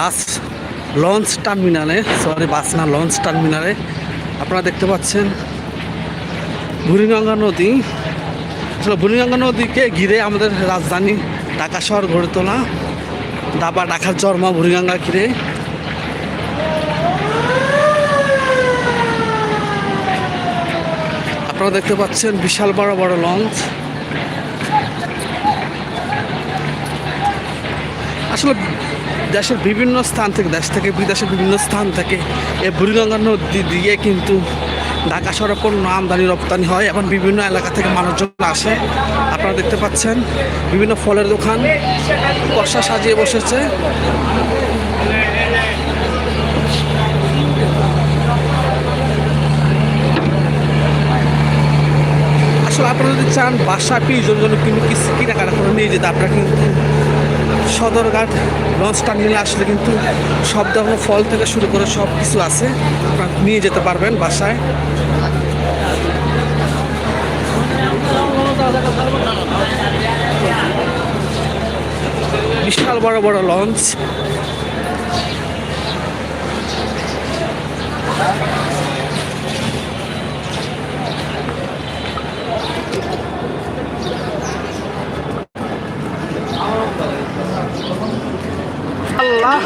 বাস launch টার্মিনালে, sorry, বাস না, launch টার্মিনালে। আপনারা দেখতে পাচ্ছেন বুড়িগঙ্গা নদী। আসলে বুড়িগঙ্গা নদীকে ঘিরে আমাদের রাজধানী ঢাকা শহর গড়ে তোলা। দাবা ঢাকার জন্ম বুড়িগঙ্গা ঘিরে। আপনারা দেখতে পাচ্ছেন বিশাল বড় বড় লঞ্চ। আসলে দেশের বিভিন্ন স্থান থেকে, দেশ থেকে বিদেশের বিভিন্ন স্থান থেকে এই বুড়িগঙ্গা নদী দিয়ে কিন্তু ঢাকা শহরে পণ্য আমদানি, রপ্তানি হয়। এবং বিভিন্ন এলাকা থেকে মানুষজন আসে। আপনারা দেখতে পাচ্ছেন, বিভিন্ন ফলের দোকান, বর্ষা সাজিয়ে বসেছে। আসলে আপনারা যদি চান বাসা পিজন জন্য কিন্তু কিছু কেনাকাটা করে নিয়ে যেতে, আপনারা কিন্তু সদরঘাট লঞ্চ টার্মিনালে আসলে কিন্তু সব ধরনের ফল থেকে শুরু করে সব কিছু আছে। আপনারা নিয়ে যেতে পারবেন বাসায়। বিশাল বড় বড় লঞ্চ। আল্লাহ।